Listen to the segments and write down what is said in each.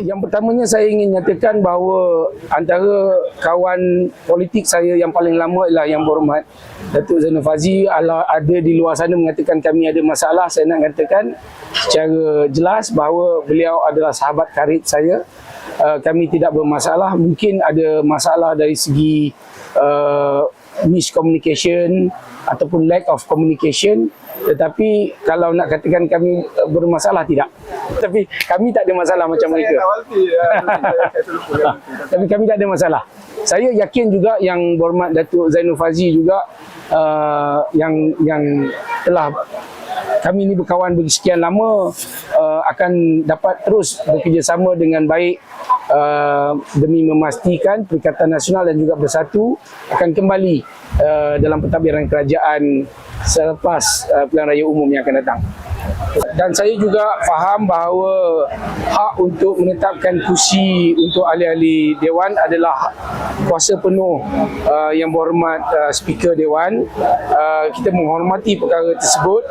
Yang pertamanya saya ingin nyatakan bahawa antara kawan politik saya yang paling lama ialah yang berhormat Datuk Zainul Fazi ala- ada di luar sana mengatakan kami ada masalah. Saya nak katakan secara jelas bahawa beliau adalah sahabat karib saya. Uh, kami tidak bermasalah. Mungkin ada masalah dari segi uh, miscommunication ataupun lack of communication tetapi kalau nak katakan kami uh, bermasalah tidak. Tapi kami tak ada masalah macam mereka. tapi kami tak ada masalah. Saya yakin juga yang berhormat Datuk Zainul Fazi juga uh, yang yang telah kami ni berkawan bersekian lama uh, akan dapat terus bekerjasama dengan baik uh, demi memastikan Perikatan Nasional dan juga Bersatu akan kembali uh, dalam pentadbiran kerajaan selepas uh, pilihan raya umum yang akan datang. Dan saya juga faham bahawa hak untuk menetapkan kursi untuk ahli-ahli Dewan adalah kuasa penuh uh, yang berhormat uh, Speaker Dewan. Uh, kita menghormati perkara tersebut.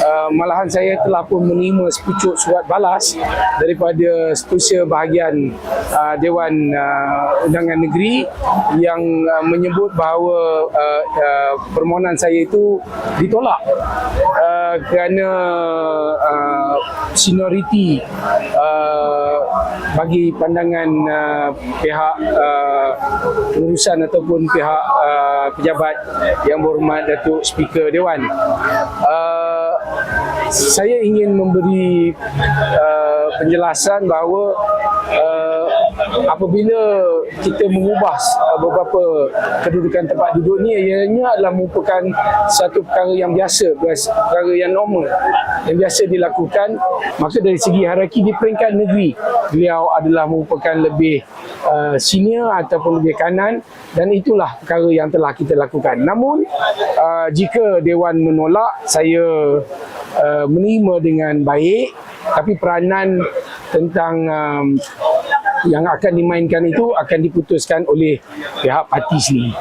Uh, malahan saya telah pun menerima sepucuk surat balas daripada seterusnya bahagian uh, Dewan uh, Undangan Negeri yang uh, menyebut bahawa uh, uh, permohonan saya itu ditolak uh, kerana uh, senioriti uh, bagi pandangan uh, pihak uh, pengurusan ataupun pihak uh, pejabat yang berhormat Datuk Speaker Dewan. Uh, saya ingin memberi uh, penjelasan bahawa uh, apabila kita mengubah uh, beberapa kedudukan tempat duduk ni ianya adalah merupakan satu perkara yang biasa perkara yang normal yang biasa dilakukan. Maka dari segi hierarki di peringkat negeri beliau adalah merupakan lebih uh, senior ataupun lebih kanan dan itulah perkara yang telah kita lakukan. Namun uh, jika dewan menolak saya uh, menerima dengan baik tapi peranan tentang um, yang akan dimainkan itu akan diputuskan oleh pihak parti sendiri.